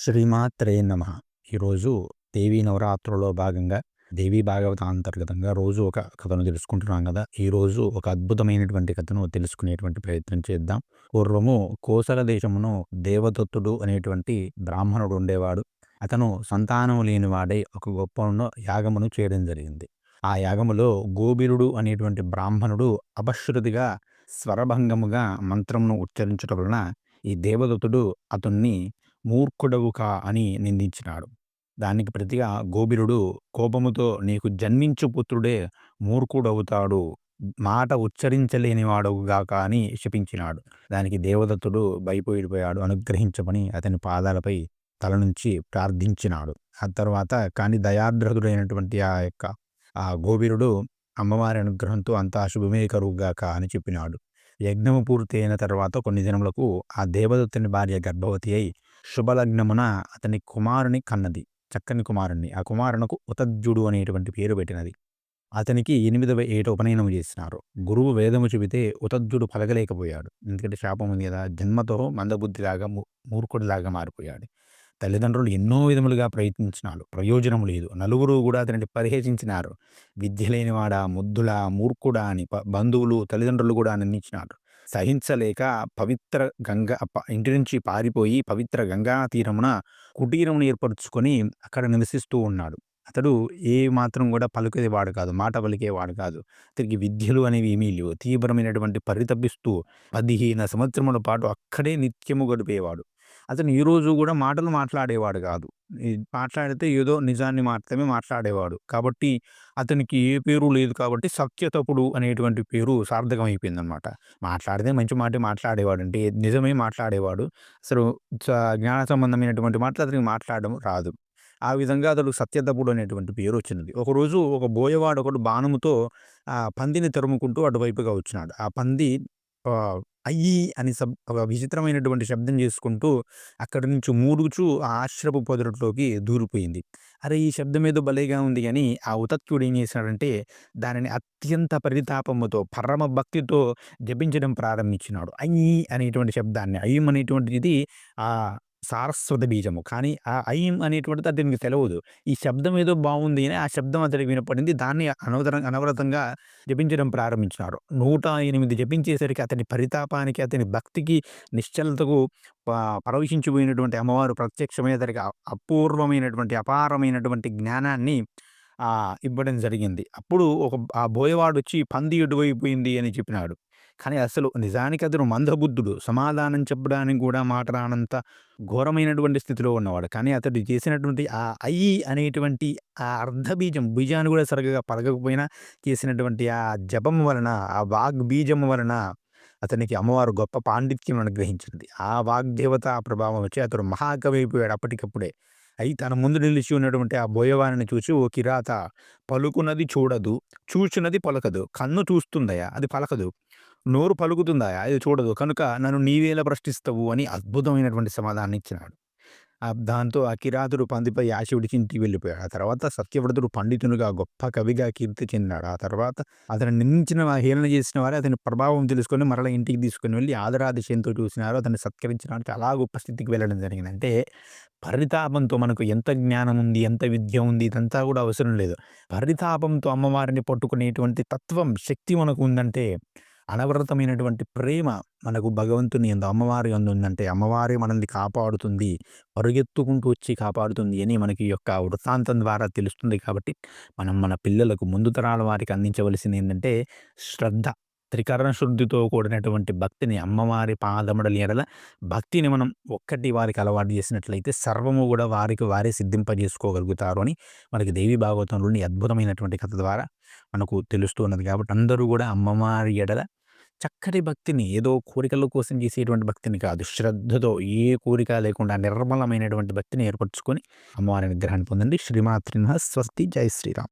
శ్రీమాత్రే నమ. ఈరోజు దేవీ నవరాత్రుల్లో భాగంగా దేవీ భాగవత అంతర్గతంగా రోజు ఒక కథను తెలుసుకుంటున్నాం కదా. ఈరోజు ఒక అద్భుతమైనటువంటి కథను తెలుసుకునేటువంటి ప్రయత్నం చేద్దాం. పూర్వము కోసల దేశమును దేవదత్తుడు అనేటువంటి బ్రాహ్మణుడు ఉండేవాడు. అతను సంతానం లేనివాడై ఒక గొప్ప యాగమును చేయడం జరిగింది. ఆ యాగములో గోబిరుడు అనేటువంటి బ్రాహ్మణుడు అపశ్రుతిగా స్వరభంగముగా మంత్రమును ఉచ్చరించడం వలన ఈ దేవదత్తుడు అతన్ని మూర్ఖుడవుకా అని నిందించినాడు. దానికి ప్రతిగా గోబిరుడు కోపముతో నీకు జన్మించు పుత్రుడే మూర్ఖుడవుతాడు. మాట ఉచ్చరించలేనివాడవుగాక అని శపించినాడు. దానికి దేవదత్తుడు భయపోయిపోయాడు. అనుగ్రహించమని అతని పాదాలపై తల నుంచి ప్రార్థించినాడు. ఆ తర్వాత కానీ దయార్ద్రకుడైనటువంటి ఆ యొక్క ఆ గోబిరుడు అమ్మవారి అనుగ్రహంతో అంతా శుభమే కరువుగాక అని చెప్పినాడు. యజ్ఞము పూర్తి అయిన తర్వాత కొన్ని దినములకు ఆ దేవదత్తుని భార్య గర్భవతి అయి శుభలగ్నమున అతని కుమారుని కన్నది. చక్కని కుమారుణ్ణి. ఆ కుమారునకు ఉతజ్జుడు అనేటువంటి పేరు పెట్టినది. అతనికి ఎనిమిదవ ఏట ఉపనయనం చేసినారు. గురువు వేదము చెబితే ఉతజ్జుడు పలగలేకపోయాడు ఎందుకంటే శాపం ఉంది కదా జన్మతో మందబుద్ధిలాగా మూర్ఖుడిలాగా మారిపోయాడు. తల్లిదండ్రులు ఎన్నో విధములుగా ప్రయత్నించినారు. ప్రయోజనం లేదు. నలుగురు కూడా అతనిని పరిహసించినారు. విద్య లేనివాడా ముద్దులా మూర్ఖుడా అని బంధువులు తల్లిదండ్రులు కూడా నిందించినారు. సహించలేక పవిత్ర గంగ ఇంటి నుంచి పారిపోయి పవిత్ర గంగా తీరమున కుటీరమును ఏర్పరచుకొని అక్కడ నివసిస్తూ ఉన్నాడు. అతడు ఏ మాత్రం కూడా పలుకేవాడు కాదు మాట పలికేవాడు కాదు. అతనికి విద్యలు అనేవి ఏమీ లేవు. తీవ్రమైనటువంటి పరితపిస్తూ పదిహేను సంవత్సరముల పాటు అక్కడే నిత్యము గడిపేవాడు. అతను ఈరోజు కూడా మాటలు మాట్లాడేవాడు కాదు. మాట్లాడితే ఏదో నిజాన్ని మాత్రమే మాట్లాడేవాడు. కాబట్టి అతనికి ఏ పేరు లేదు కాబట్టి సత్యతపుడు అనేటువంటి పేరు సార్థకం అయిపోయిందనమాట మాట్లాడితే మంచి మాట మాట్లాడేవాడు అంటే నిజమే మాట్లాడేవాడు. అసలు జ్ఞాన సంబంధమైనటువంటి మాటలు అతనికి మాట్లాడడం రాదు. ఆ విధంగా అతడు సత్యతపుడు అనేటువంటి పేరు వచ్చినది ఒకరోజు ఒక బోయవాడు ఒకడు బాణముతో ఆ పందిని తరుముకుంటూ అటువైపుగా వచ్చినాడు. ఆ పంది అయ్యి అని సబ్ ఒక విచిత్రమైనటువంటి శబ్దం చేసుకుంటూ అక్కడి నుంచి మూడుచు ఆ ఆశ్రపు పొదరట్లోకి దూరిపోయింది. అరే ఈ శబ్దం ఏదో భలేగా ఉంది అని ఆ ఉతత్కుడు ఏం చేసినాడంటే దానిని అత్యంత పరితాపముతో పరమ భక్తితో జపించడం ప్రారంభించినాడు. అయ్యి అనేటువంటి శబ్దాన్ని అయ్యం అనేటువంటిది ఆ సారస్వత బీజము. కానీ ఆ ఐం అనేటువంటిది అతనికి తెలియదు ఈ శబ్దం ఏదో బాగుంది అని ఆ శబ్దం అతనికి వినపడింది. దాన్ని అనవతర అనవరతంగా జపించడం ప్రారంభించినారు. నూట ఎనిమిది జపించేసరికి అతని పరితాపానికి అతని భక్తికి నిశ్చలతకు ప్రవేశించిపోయినటువంటి అమ్మవారు ప్రత్యక్షమై అతనికి అపూర్వమైనటువంటి అపారమైనటువంటి జ్ఞానాన్ని ఇవ్వడం జరిగింది. అప్పుడు ఒక ఆ బోయవాడు వచ్చి పంది ఎటువైపోయింది అని చెప్పినాడు. కానీ అసలు నిజానికి అతను మందబుద్ధుడు. సమాధానం చెప్పడానికి కూడా మాట రానంత ఘోరమైనటువంటి స్థితిలో ఉన్నవాడు. కానీ అతడు చేసినటువంటి ఆ అయి అనేటువంటి ఆ అర్ధ బీజం బీజాన్ని కూడా సరిగ్గా పలకకపోయినా చేసినటువంటి ఆ జపం వలన ఆ వాగ్ బీజం వలన అతనికి అమ్మవారు గొప్ప పాండిత్యం అనుగ్రహించింది. ఆ వాగ్దేవత ప్రభావం వచ్చి అతడు మహాకవి అయిపోయాడు అప్పటికప్పుడే. అయి తన ముందు నిలిచి ఉన్నటువంటి ఆ బోయవారిని చూసి ఓ కిరాత పలుకున్నది చూడదు చూచినది పలకదు. కన్ను చూస్తుందయా అది పలకదు. నోరు పలుకుతుందా అది చూడదు. కనుక నన్ను నీవేలా ప్రశ్నిస్తావు? అని అద్భుతమైనటువంటి సమాధానం ఇచ్చినాడు దాంతో ఆ కిరాతుడు పందిపై ఆశ విడిచి ఇంటికి వెళ్ళిపోయాడు. ఆ తర్వాత సత్యవ్రతుడు పండితునిగా గొప్ప కవిగా కీర్తి చెందాడు ఆ తర్వాత అతను నిందించిన హేళన చేసిన వారే అతని ప్రభావం తెలుసుకొని మరలా ఇంటికి తీసుకుని వెళ్ళి ఆదరాదిశయంతో చూసినారు. అతన్ని సత్కరించినారు. చాలా గొప్ప స్థితికి వెళ్ళడం జరిగింది. అంటే పరితాపంతో మనకు ఎంత జ్ఞానం ఉంది ఎంత విద్య ఉంది ఇదంతా కూడా అవసరం లేదు. పరితాపంతో అమ్మవారిని పట్టుకునేటువంటి తత్వం శక్తి మనకు ఉందంటే అనవరతమైనటువంటి ప్రేమ మనకు భగవంతుని ఎందు అమ్మవారి ఎందు ఉందంటే అమ్మవారి మనల్ని కాపాడుతుంది పరుగెత్తుకుంటూ వచ్చి కాపాడుతుంది అని మనకి యొక్క వృత్తాంతం ద్వారా తెలుస్తుంది కాబట్టి మనం మన పిల్లలకు ముందు తరాల వారికి అందించవలసింది ఏంటంటే శ్రద్ధ త్రికరణ శుద్ధితో కూడినటువంటి భక్తిని అమ్మవారి పాదముడలి ఎడల భక్తిని మనం ఒక్కటి వారికి అలవాటు చేసినట్లయితే సర్వము కూడా వారికి వారే సిద్ధింపజేసుకోగలుగుతారు అని మనకి దేవి భాగవతంలోని అద్భుతమైనటువంటి కథ ద్వారా మనకు తెలుస్తూ ఉన్నది కాబట్టి అందరూ కూడా అమ్మవారి ఎడల చక్కటి భక్తిని ఏదో కోరికల కోసం చేసేటువంటి భక్తిని కాదు శ్రద్ధతో ఏ కోరిక లేకుండా నిర్మలమైనటువంటి భక్తిని ఏర్పరచుకొని అమ్మవారి నిగ్రహాన్ని పొందండి. శ్రీమాత్రిన స్వస్తి. జై శ్రీరామ్.